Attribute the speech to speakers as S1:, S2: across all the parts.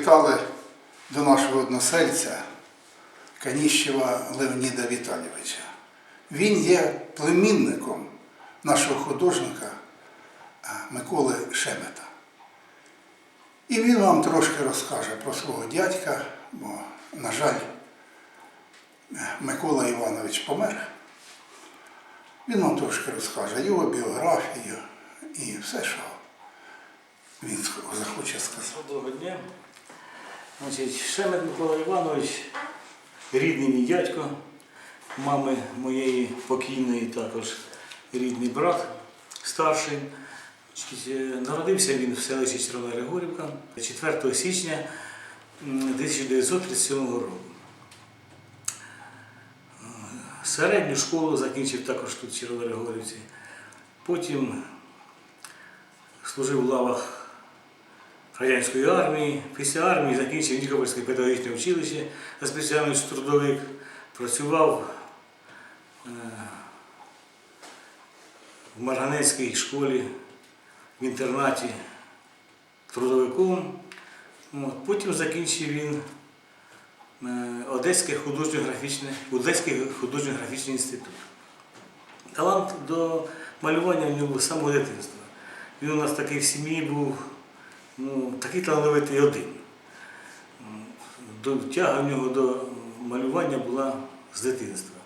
S1: завітали до нашого односельця Каніщева Леоніда Віталійовича. Він є племінником нашого художника Миколи Шемета. І він вам трошки розкаже про свого дядька, бо, на жаль, Микола Іванович помер. Він вам трошки розкаже його біографію і все, що він захоче сказати.
S2: Доброго дня. Значить, Шемет Микола Іванович, рідний мій дядько, мами моєї покійної також рідний брат старший. Е, Народився він в селищі Червона Григорівка 4 січня 1937 року. Е, Середню школу закінчив також тут в Червоногригорівці. Потім служив в лавах радянської армії. Після армії закінчив Нікопольське педагогічне училище за спеціальністю трудовик. Працював е, в Марганецькій школі в інтернаті трудовиком. Потім закінчив він е, Одеський художньо-графічний інститут. Талант до малювання в нього з самого дитинства. Він у нас такий в сім'ї був ну, такий талановитий один. Тяга в нього до малювання була з дитинства.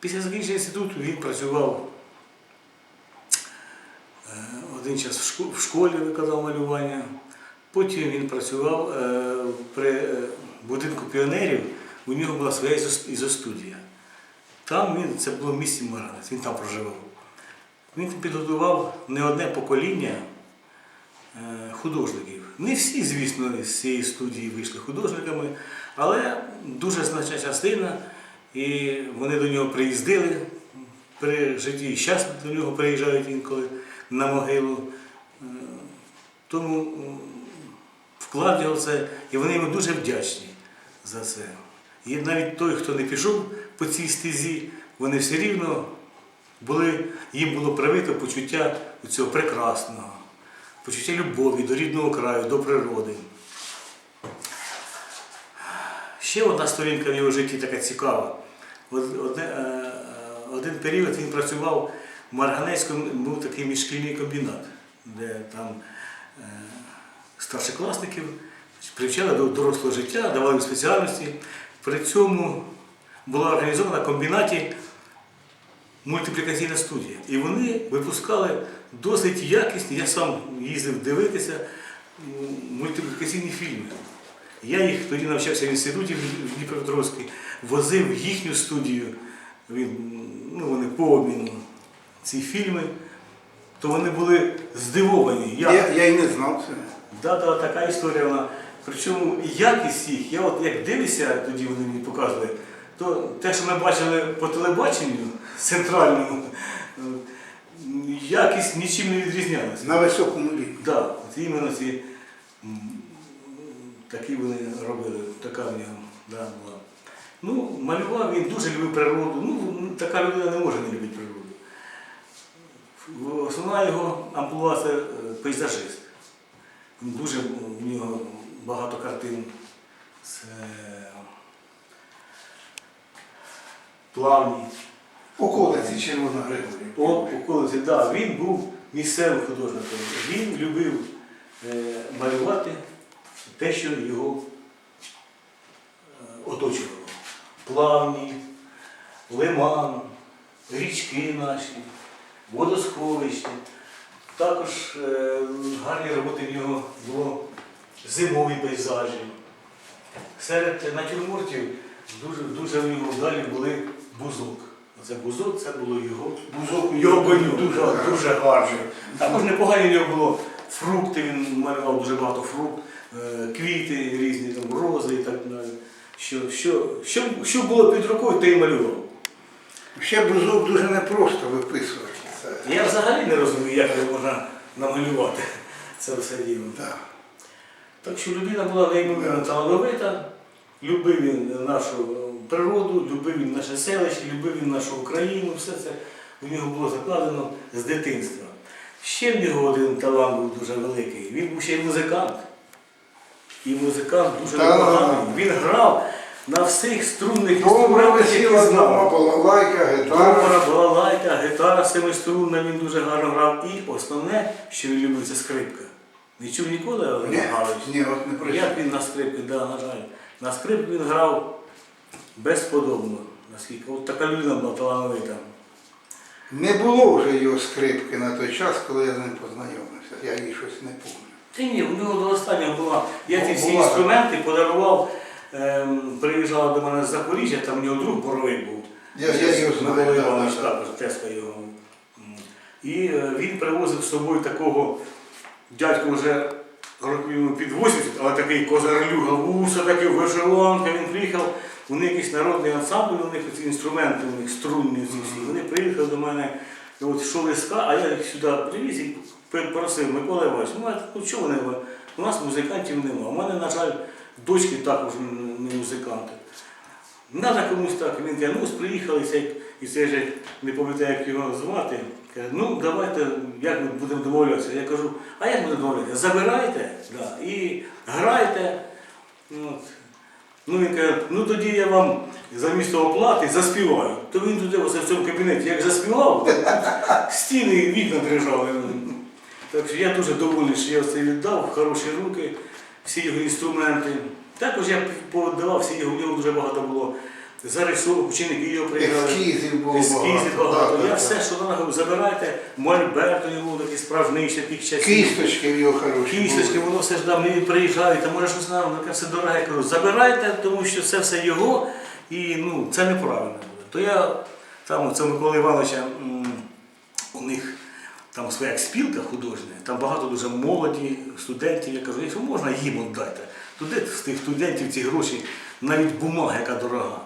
S2: Після закінчення інституту він працював е, один час в школі, викладав малювання. Потім він працював е, при е, будинку піонерів, у нього була своя ізостудія. Там він, це було в місті він там проживав. Він підготував не одне покоління е, художників. Не всі, звісно, з цієї студії вийшли художниками, але дуже значна частина, і вони до нього приїздили при житті, і зараз до нього приїжджають інколи на могилу. Е, Тому вклад його це, і вони йому дуже вдячні за це. І навіть той, хто не пішов по цій стезі, вони все рівно були, їм було привито почуття цього прекрасного, почуття любові до рідного краю, до природи. Ще одна сторінка в його житті така цікава. Е, один період він працював в Марганецькому, був такий міжшкільний комбінат, де там е, старшокласників привчали до дорослого життя, давали спеціальності. При цьому була організована комбінаті мультиплікаційна студія. І вони випускали досить якісні, я сам їздив дивитися мультиплікаційні фільми. Я їх тоді навчався в інституті в Дніпропетровській, возив їхню студію, він, ну, вони по обміну ці фільми, то вони були здивовані. як
S1: Я, я й не знав це.
S2: Да, да, така історія вона. Причому якість їх, я от як дивлюся, тоді вони мені показували, то те, що ми бачили по телебаченню центральному, е, якість нічим не відрізнялася.
S1: На високому рівні.
S2: Да, от іменно ці такі вони робили, така в нього да, була. Ну, малював він дуже любив природу. Ну, така людина не може не любити природу. Основна його амплуа це е, пейзажист. Він Дуже в нього багато картин. Це плавні.
S1: Околиці.
S2: От околиці, да, він був місцевим художником. Він любив е, малювати те, що його е, оточувало. Плавні, лиман, річки наші, водосховища. Також е, гарні роботи в нього було зимові пейзажі. Серед натюрмортів дуже, дуже в нього вдалі були бузок. Оце бузок, це було його
S1: Бузок
S2: його коню,
S1: дуже
S2: дуже,
S1: гарний.
S2: Також непогані в нього було фрукти, він малював дуже багато фрукт, е, квіти різні, там, рози і так далі. Що, що, що, що було під рукою, те й малював.
S1: Ще бузок дуже непросто виписувати. Це.
S2: Я взагалі не розумію, як його можна намалювати це все діло.
S1: Да.
S2: Так що людина була неймовірно талановита, любив він нашу природу, любив він наше селище, любив він нашу Україну, все це у нього було закладено з дитинства. Ще в нього один талант був дуже великий. Він був ще й музикант. І музикант дуже непоганий. Він грав на всіх струнних інструментах, які знав.
S1: балалайка, гітара.
S2: Добра, балалайка, гітара семиструнна, він дуже гарно грав. І основне, що він любив, це скрипка. Не чув ніколи Олег
S1: Ні,
S2: Михайлович?
S1: ні, от не прийшов.
S2: Як він на скрипці, да, на жаль. На скрипці він грав безподобно. Наскільки. От така людина була талановита.
S1: Не було вже його скрипки на той час, коли я з ним познайомився. Я її щось не пам'ятаю.
S2: Та ні, у нього до останнього була. Я
S1: Ну,
S2: всі
S1: була.
S2: інструменти подарував, ем, приїжджала до мене з Запоріжжя, там у нього друг боровий був.
S1: Я- я його знаю,
S2: Микола
S1: да,
S2: Іванович
S1: да, да.
S2: також, тезка його. М. І е, він привозив з собою такого дядька вже років йому під 80, але такий козарлюга, вуса, такий вишиванка, він приїхав, вони якийсь народний ансамбль, у них інструменти, у них струнні ці всі. Вони приїхали до мене, от що лиска, а я їх сюди привіз і просив, Микола Іванович, ну, а ну чого вони? У нас музикантів нема. У мене, на жаль, дочки також не музиканти. Надо комусь так. Він каже, ну приїхали і це ж не пам'ятаю, як його звати. Ну давайте, як ми будемо домовлятися. Я кажу, а як будемо домовлятися? Забирайте да, і грайте. От. Ну він каже, ну тоді я вам замість оплати заспіваю. То він туди ось в цьому кабінеті, як заспівав, стіни і вікна дрижали. Так що я дуже довольний, що я це віддав хороші руки, всі його інструменти. Також я повіддавав всі його, у нього дуже багато було зарисовок, ученики його приїжджали.
S1: Ескізів було
S2: Ескізів
S1: багато. да,
S2: Я
S1: да,
S2: все,
S1: да.
S2: що вона забирайте, мольберт у нього був такий справжній ще тих часів.
S1: Кісточки в його хороші
S2: Кісточки, воно все ж там не приїжджають, а може щось нам, таке все дороге. Я кажу, забирайте, тому що це все його, і ну, це неправильно буде. То я там, це Микола Івановича, м, у них там своя спілка художня, там багато дуже молоді, студентів. Я кажу, якщо можна, їм віддайте. Туди з тих студентів ці гроші, навіть бумага, яка дорога.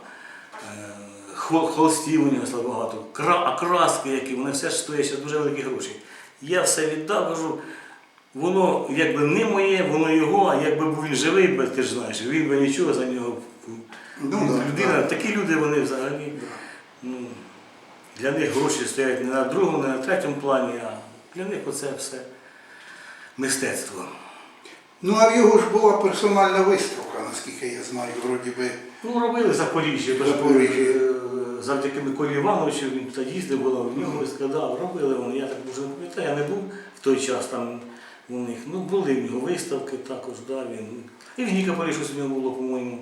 S2: Холстів у нього стало багато, а краски, які, вони все ж стоять дуже великі гроші. Я все віддав, кажу, воно якби не моє, воно його, а якби був він живий, ти ж знаєш, він би нічого за нього.
S1: Ну,
S2: людина,
S1: да.
S2: такі люди вони взагалі. Ну, для них гроші стоять не на другому, не на третьому плані, а для них оце все мистецтво.
S1: Ну а в його ж була персональна виставка, наскільки я знаю, вроді би.
S2: Ну, робили в Запоріжжі, завдяки Миколі Івановичу, він туди їздив, було, в нього складав, робили вони. Я так дуже не пам'ятаю, я не був в той час там у них. Ну, були в нього виставки також, да, він. І в Нікополі щось у нього було, по-моєму,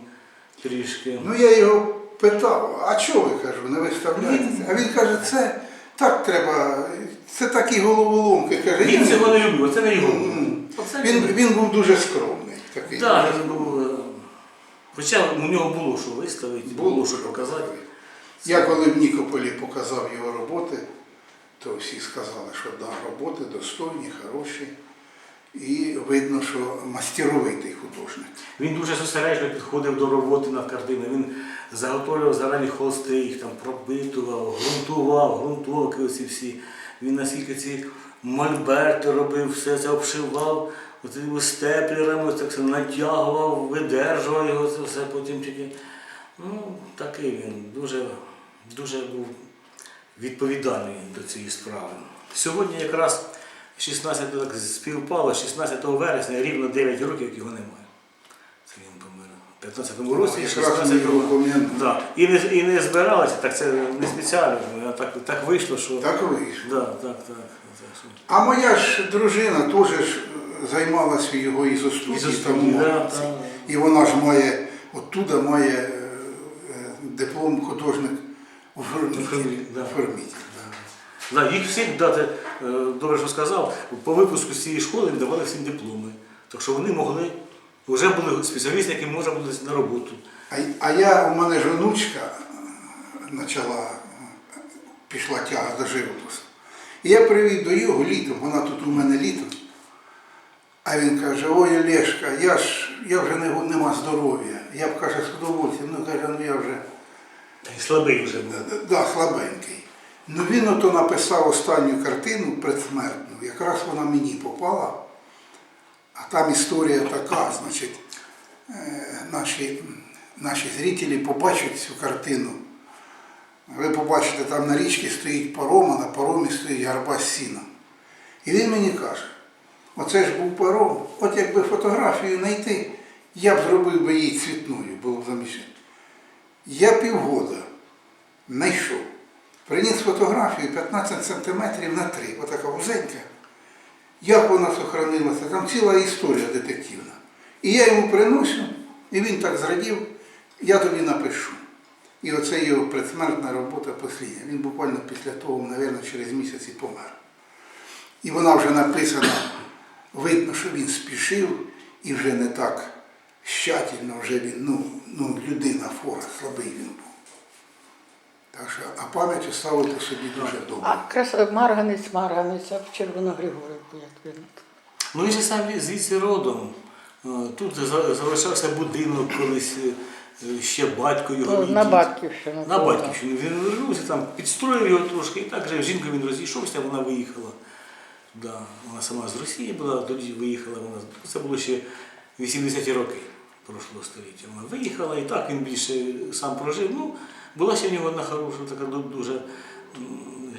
S2: трішки.
S1: Ну я його питав, а чого ви кажу, не виставляєте? А він каже, це так треба, це такі головоломки. Каже,
S2: Він цього
S1: не-
S2: любив, оце не його. Оце
S1: Він, він був дуже скромний. Такий.
S2: Так, він був. е, Хоча у нього було що виставити, Було що показати.
S1: Я коли в Нікополі показав його роботи, то всі сказали, що да, роботи достойні, хороші. І видно, що мастеровитий художник.
S2: Він дуже зосереджено підходив до роботи над картиною. Він заготовлював зарані холсти, їх там пропитував, ґрунтував, ґрунтовки оці всі. Він наскільки ці мольберти робив, все це обшивав, оцими степлерами, так все натягував, видержував його це все, потім тільки. Ну, такий він дуже, дуже був відповідальний до цієї справи. Сьогодні якраз 16 так співпало, 16 вересня, рівно 9 років, як його немає. Це він помер. У 15-му році,
S1: Якраз
S2: 16-го. Да. І, не, і не збиралися, так це не спеціально, а так, так вийшло, що.
S1: Так вийшло.
S2: Да, так, так,
S1: А моя ж дружина теж ж займалася його. Ізостудії,
S2: да,
S1: І вона ж має, оттуда має е, е, диплом художник оформитель.
S2: Да.
S1: Оформитель, да.
S2: Да, їх всіх дати, е, добре, що сказав, по випуску з цієї школи їм давали всім дипломи. Так що вони могли, вже були спеціалісти, які можна було на роботу.
S1: А, а я, у мене ж е, почала, е, пішла тяга до живопису. І я привів до його літом, вона тут у мене літом. А він каже, ой, Олешка, я ж я вже не, нема здоров'я. Я б каже, з ну каже, ну я вже
S2: слабий вже був.
S1: Е, да, слабенький. Ну він ото написав останню картину предсмертну, якраз вона мені попала. А там історія така, значить, е, наші, наші зрителі побачать цю картину. Ви побачите, там на річці стоїть паром, а на паромі стоїть гарба сіном. І він мені каже, оце ж був паром, от якби фотографію знайти, я б зробив би її цвітною, було б заміщення. Я півгода знайшов, приніс фотографію 15 сантиметрів на 3, отака вузенька. Як вона сохранилася, там ціла історія детективна. І я йому приношу, і він так зрадів, я тобі напишу. І оце його предсмертна робота послідня. Він буквально після того, мабуть, через місяць і помер. І вона вже написана, видно, що він спішив і вже не так щательно, вже він, ну, ну людина фора, слабий він був. Так що, а пам'ять оставити собі дуже добре.
S3: А крас... Марганець, Марганець, а в Червоногригорівку, як він.
S2: Ну він же сам звідси родом. Е, Тут залишався будинок колись е, ще батько його.
S3: То на. Батьківщину.
S2: На батьківщину. Він вернувся, там підстроїв його трошки, і так же жінка він розійшовся, вона виїхала. Да, вона сама з Росії була, тоді виїхала вона. Це було ще 80-ті роки прошлого століття. Вона виїхала і так він більше сам прожив. Ну, була ще в нього одна хороша, така дуже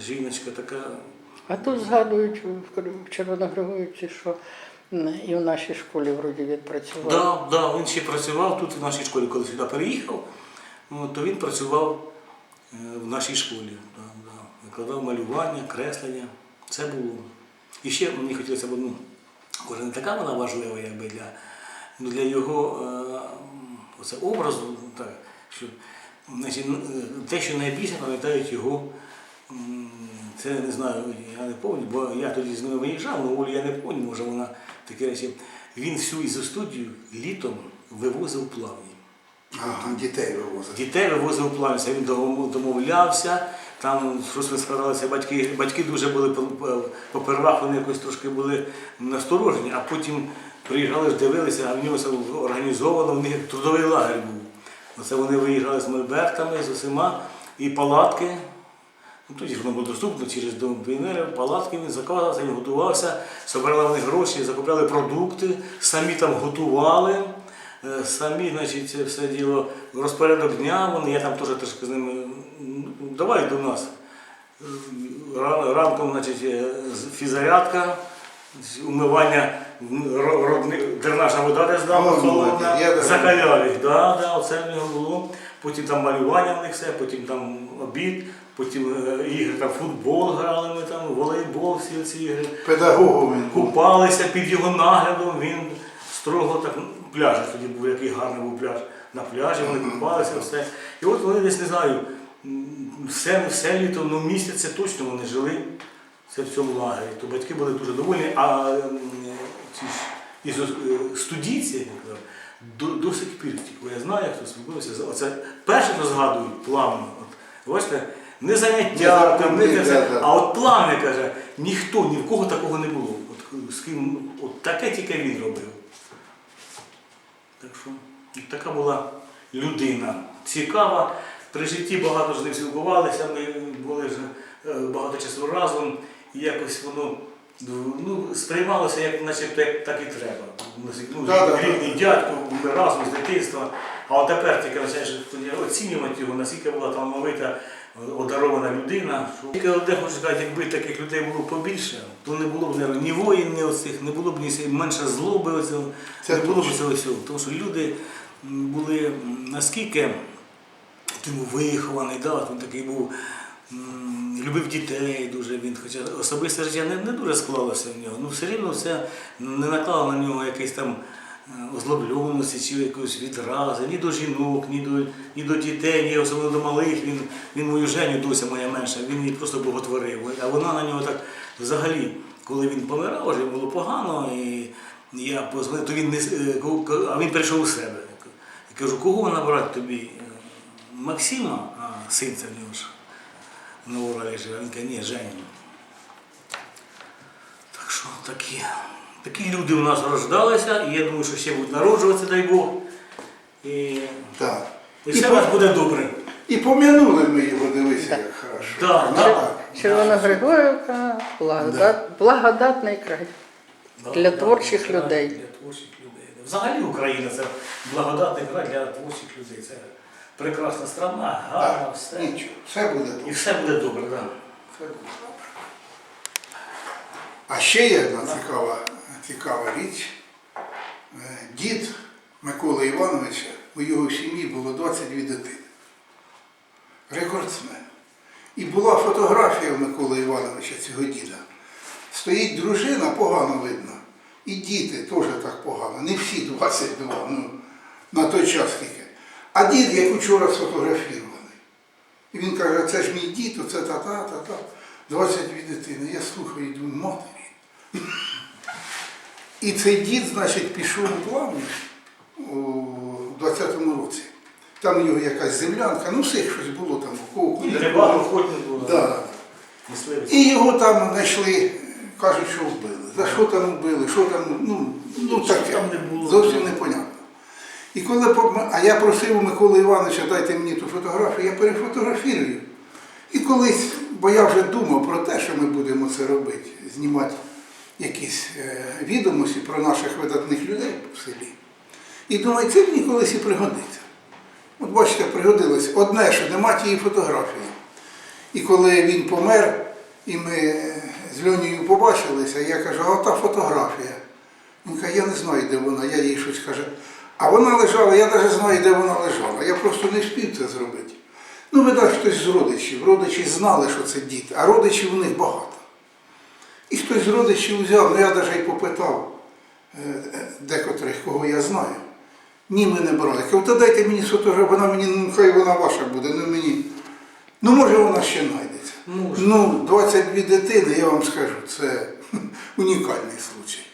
S2: жіночка така.
S3: А тут згадують в Червоногригорівці, що і в нашій школі вроді він працював.
S2: Да, да, він ще працював тут в нашій школі, коли сюди переїхав, ну, то він працював е, в нашій школі. Да, да. Викладав малювання, креслення. Це було. І ще мені хотілося б, ну, може, не така вона важлива, якби для, ну, для його е, оце образу, так, що значить, ну, е, те, що найбільше пам'ятають його. Це не знаю, я не пам'ятаю, бо я тоді з ними виїжджав, але Олю я не пам'ятаю, може вона такі речі. Він всю ізостудію літом вивозив плавні.
S1: Ага, дітей вивозили.
S2: Дітей вивозив плавні, він домовлявся, там щось розкладалося, батьки, батьки дуже були по- по- попервах, вони якось трошки були насторожені, а потім приїжджали, дивилися, а в нього організовано, в них трудовий лагерь був. Оце вони виїжджали з мольбертами, з усіма, і палатки. Ну, тоді воно було доступно через дом піонерів, палатки він заказувався, він готувався, збирали вони гроші, закупляли продукти, самі там готували, е, самі, значить, це все діло розпорядок дня, вони, я там теж трошки з ними, ну, давай до нас. Е, Ранком, значить, е, фізарядка, умивання, дренажна вода десь дала холодна, закаляли, да, да, оце в нього було. Потім там малювання в них все, потім там обід, потім е, ігри, там футбол грали ми там, волейбол, всі ці ігри.
S1: Педагогом.
S2: Купалися під його наглядом, він строго так, ну, пляж тоді був, який гарний був пляж. На пляжі вони купалися, все. І от вони десь не знаю, все, все літо, ну місяць точно вони жили це в цьому лагері. То батьки були дуже довольні, а ці ж е, студійці, як я казав, до, до сих пір, тільки я знаю, хто спілкується, з- оце перше, що згадують плавно. От, бачите, не заняття, там, не те все, а от плавне каже, ніхто, ні в кого такого не було. От, з ким, от таке тільки він робив. Так що от така була людина цікава. При житті багато з ним спілкувалися, ми були вже багато часу разом, і якось воно ну, сприймалося як, начебто, як так і треба. Ну,
S1: Да, да,
S2: рідний дядько, ми разом з дитинства. А от тепер тільки починаєш оцінювати його, наскільки була талановита, одарована людина. Тільки одне хочу сказати, якби таких людей було побільше, то не було б наверно, ні воїн, ні оцих, не було б ні менше злоби оцього,
S1: Це
S2: не було б цього всього. Тому що люди були наскільки ти був вихований, да, він такий був. Любив дітей дуже він, хоча особисте життя не, не дуже склалося в нього. Ну все рівно це не наклало на нього якийсь там е, озлобленості чи якоїсь відрази, ні до жінок, ні до, ні до дітей, ні особливо до малих. Він, він мою Женю, дося моя менша, він її просто боготворив. А вона на нього так взагалі, коли він помирав, вже було погано, і я позвонив, то він не е, а він прийшов у себе. Я кажу, кого набрати тобі? Е, Максима, а син це в нього на Уралі живе. Він каже, ні, Женю. Так що такі, такі люди у нас рождалися, і я думаю, що ще будуть народжуватися, дай Бог. І,
S1: Так.
S2: і
S1: І,
S2: все у
S1: по-
S2: нас буде добре.
S1: і пом'янули ми його, дивися, як хорошо.
S2: Да,
S1: Ну,
S2: да.
S1: так.
S3: Червоногригорівка, благодат... благодатний край. Для творчих
S2: Да,
S3: людей.
S2: Для творчих людей. Взагалі Україна це благодатний край для творчих людей. Це прекрасна страна, гарна,
S1: Так,
S2: все.
S1: Нічого, все буде
S2: І
S1: добре.
S2: все буде добре, так.
S1: Все буде добре. А ще є одна цікава, цікава річ. Е, Дід Миколи Івановича, у його сім'ї було 22 дитини. Рекордсмен. І була фотографія у Миколи Івановича цього діда. Стоїть дружина, погано видно. І діти теж так погано. Не всі 22, ну, на той час скільки. А дід, як учора сфотографірований. І він каже, це ж мій дід, оце та-та, та-та. 22 дитини. Я слухаю і думаю, матері. І цей дід, значить, пішов у плавні у 20-му році. Там у нього якась землянка, ну всіх щось було там, у кого
S2: І
S1: куди. Да. І його там знайшли, кажуть, що вбили. За що там вбили, що там, ну, ну таке. Зовсім непонятно. І коли, а я просив у Миколи Івановича, дайте мені ту фотографію, я перефотографірую. І колись, бо я вже думав про те, що ми будемо це робити, знімати якісь е, відомості про наших видатних людей в селі. І думаю, це мені колись і пригодиться. От бачите, пригодилось. Одне, що нема тієї фотографії. І коли він помер, і ми з Льонією побачилися, я кажу, а та фотографія. Він каже, я не знаю, де вона, я їй щось каже. А вона лежала, я навіть знаю, де вона лежала. Я просто не встиг це зробити. Ну, видать, хтось з родичів. Родичі знали, що це дід, а родичів у них багато. І хтось з родичів взяв, ну я навіть попитав е, е, декотрих, кого я знаю. Ні, ми не брали. Кажу, та дайте мені фотографію, вона мені, ну хай вона ваша буде, ну мені. Ну, може, вона ще знайдеться.
S2: Може.
S1: Ну, 22 дитини, я вам скажу, це унікальний случай.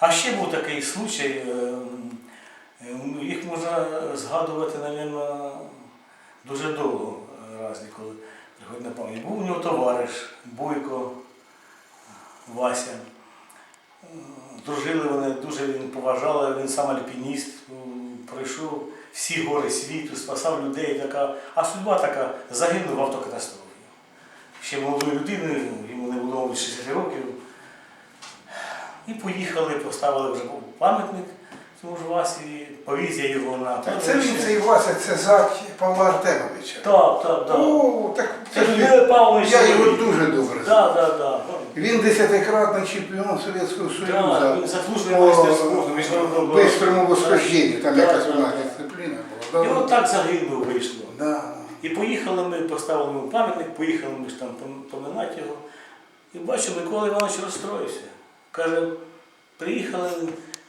S2: А ще був такий случай, е, е, їх можна згадувати, мабуть, дуже довго е, разні, коли приходить на пам'ять. Був у нього товариш Бойко Вася. Е, Дружили вони, дуже він поважали, він сам альпініст, пройшов всі гори світу, спасав людей, така, а судьба така загинув в автокатастрофі. Ще молодою людиною, йому не було мабуть, 60 років. І поїхали, поставили вже пам'ятник цьому ж Васі, повіз я його на
S1: Так це він цей Вася, це зять Павла Артемовича.
S2: Так, так, так.
S1: О, так
S2: Це ж Юрій Павлович.
S1: я його дуже добре знаю.
S2: Так, так, так.
S1: Він десятикратний чемпіон Совєтського
S2: Так,
S1: Союзу
S2: він заслужений
S1: по
S2: майстер спорту міжнародного
S1: бистрому восхожденню, там якась
S2: так.
S1: дисципліна була.
S2: І
S1: Да,
S2: от так загинув вийшло.
S1: да.
S2: І поїхали ми, поставили йому пам'ятник, поїхали ми ж там пом- поминати його. І бачу, Микола Іванович розстроївся. Каже, приїхали,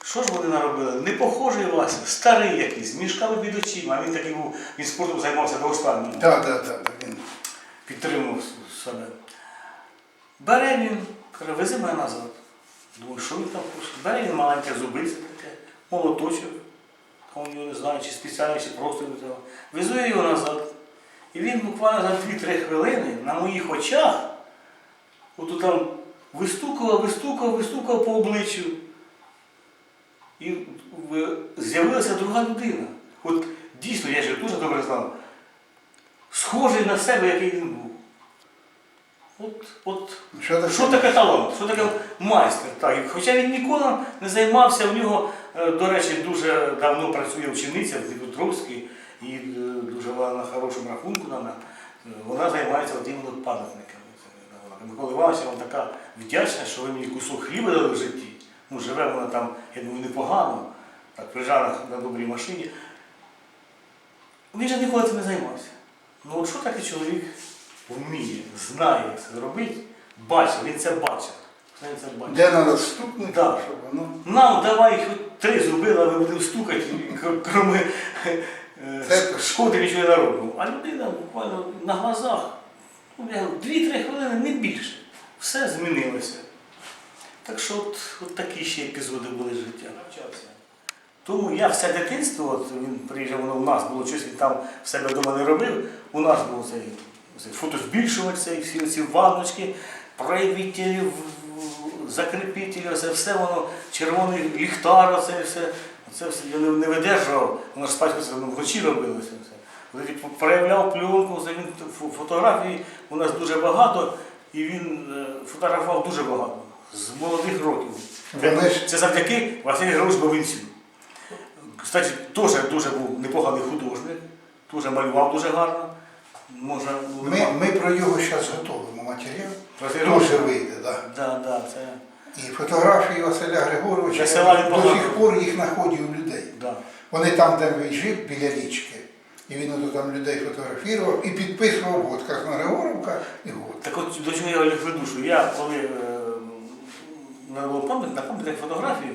S2: що ж вони наробили? Не похожий Вася, старий якийсь, мішками під очима. А він такий був, він спортом займався до останнього.
S1: Так, так, так, він.
S2: підтримував себе. Бере він, каже, вези мене назад. Думаю, що він там хоче? Бере він маленьке зубице таке, молоточок, там його не знаю, чи спеціально, чи просто не взяв. Везу я його назад. І він буквально за 2-3 хвилини на моїх очах, от там вистукував, вистукував, вистукував по обличчю. І з'явилася друга людина. От дійсно, я ж дуже добре знав схожий на себе, який він був. От, от,
S1: Що таке?
S2: що таке талант, що таке майстер. Так. Хоча він ніколи не займався, в нього, е, до речі, дуже давно працює учениця в Дніпропетровській і е, дуже вона на хорошому рахунку вона, е, вона займається от іменно пам'ятниками. Микола Іванович, я вам така вдячна, що ви мені кусок хліба дали в житті. Ну, живе вона там, я думаю, непогано, так, приїжджала на добрій машині. Він же ніколи цим не займався. Ну от що таке чоловік вміє, знає, як це зробити, бачив, він це бачив. Він це бачив.
S1: Де на наступний,
S2: Да.
S1: воно.
S2: Нам давай хоч три зубила, ми будемо стукати, і кр- крім е, шкоди нічого не робимо. А людина буквально на глазах, ну, я говорю, дві-три хвилини, не більше. Все змінилося. Так що от, от такі ще епізоди були життя. Тому я все дитинство, от він приїжджав, воно у нас було щось, він там в себе вдома не робив. У нас був цей, цей фотозбільшувач, цей, всі ці ванночки, проявителі, в- в- це все воно, червоний ліхтар, оце все. Це все я не, не видержував, воно ж спать це ну, вночі робилося все. Проявляв пленку, це він фо- фотографій у нас дуже багато, і він е, фотографував дуже багато. З молодих років. Це завдяки Василю Григоровичу Бабинцю. Кстати, теж дуже був непоганий художник, теж малював дуже гарно. Можна.
S1: Ми, ми про його зараз готуємо матеріал. Теж вийде, так.
S2: Да, да, це.
S1: І фотографії Василя Григоровича до сих пор їх знаходять у людей.
S2: Да.
S1: Вони там, де він жив, біля річки. І він ото там людей фотографував і підписував год Красногригоровка і год.
S2: Так от до чого я веду, що я коли е, на пам'ять, на пам'ятник фотографію,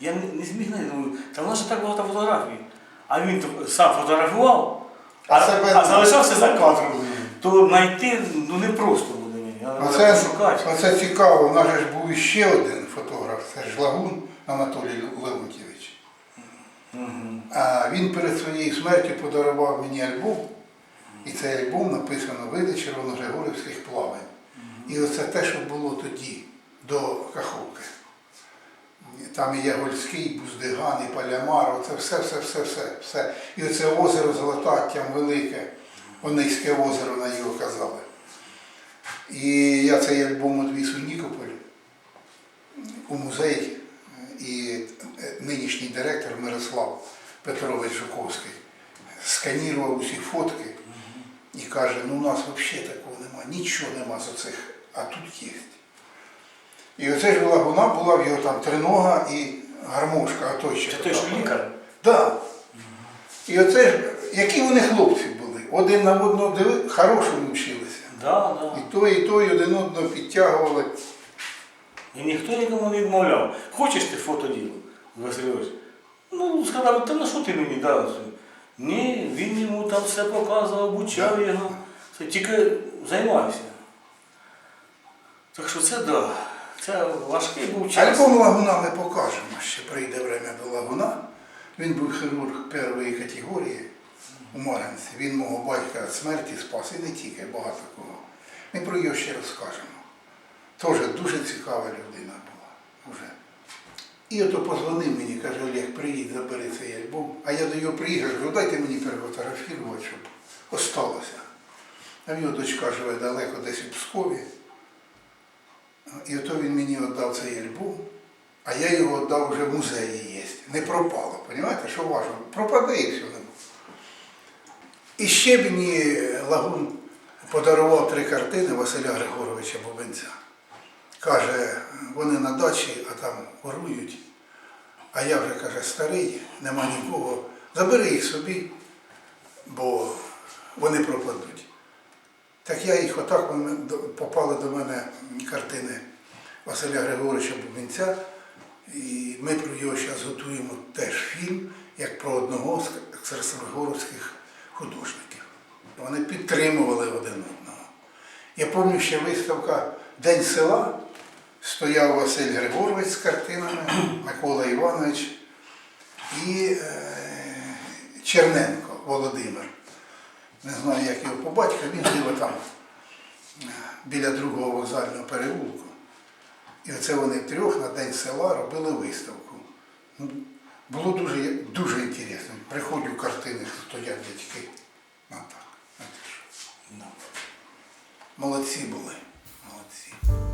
S2: я не, не зміг знайти, думаю, та в нас же так багато фотографій. А він то сам фотографував, а,
S1: А себе-
S2: а залишався за кадром. То знайти ну, не просто буде мені. Треба
S1: Оце,
S2: шукати.
S1: оце цікаво, у нас же ж був іще один фотограф, це ж Лагун Анатолій Леонтьєвич. А він перед своєю смертю подарував мені альбом, і цей альбом написано Види червоногригорівських плавань. І оце те, що було тоді, до Каховки. Там і Ягольський, Буздиган, і Палямар, оце все, все. І оце озеро Золотаттям велике, Онийське озеро на його казали. І я цей альбом одвіз у Нікополь у музей і е, нинішній директор Мирослав Петрович Жуковський сканірував усі фотки і каже, ну у нас взагалі такого нема, нічого нема з оцих, а тут є. І оце ж була вона, була в його там тринога і гармошка, а той ще.
S2: Це той, що
S1: така.
S2: лікар.
S1: Да. І оце ж, які вони хлопці були, один на одного диви, хорошому вчилися.
S2: Да, да.
S1: І той, і той один одного підтягували.
S2: І ніхто нікому не відмовляв. Хочеш ти фото діло, Васильович? Ну, сказав, та на що ти мені дав? Ні, він йому там все показував, обучав його. Це тільки займайся. Так що це да. Це важкий був час.
S1: Альбом Лагуна ми покажемо, ще прийде время до Лагуна. Він був хірург першої категорії у Марганці. Він мого батька від смерті спас і не тільки багато кого. Ми про його ще розкажемо. Теж дуже цікава людина була. Уже. І ото позвонив мені, каже, Олег, приїдь, забери цей альбом. А я до його приїхав, кажу, дайте мені перефотографувати, щоб осталося. А в його дочка живе далеко десь у Пскові. І ото він мені віддав цей альбом, а я його віддав вже в музеї є. Не пропало, розумієте, що важливо? Пропаде і все. І ще мені Лагун подарував три картини Василя Григоровича Бубенця. Каже, вони на дачі, а там ворують. А я вже каже, старий, нема нікого. Забери їх собі, бо вони пропадуть. Так я їх отак попали до мене картини Василя Григоровича Бубенця. І ми про його зараз готуємо теж фільм, як про одного з красногорівських художників. Вони підтримували один одного. Я пам'ятаю, ще виставка День села. Стояв Василь Григорович з картинами, Микола Іванович і е, Черненко Володимир не знаю, як його по батьку, він жив там е, біля другого вокзального переулку. І оце вони трьох на день села робили виставку. Ну, Було дуже, дуже інтересно. Приходжу, картини стоять дядьки. Ну, так.
S2: Да.
S1: Молодці були. Молодці.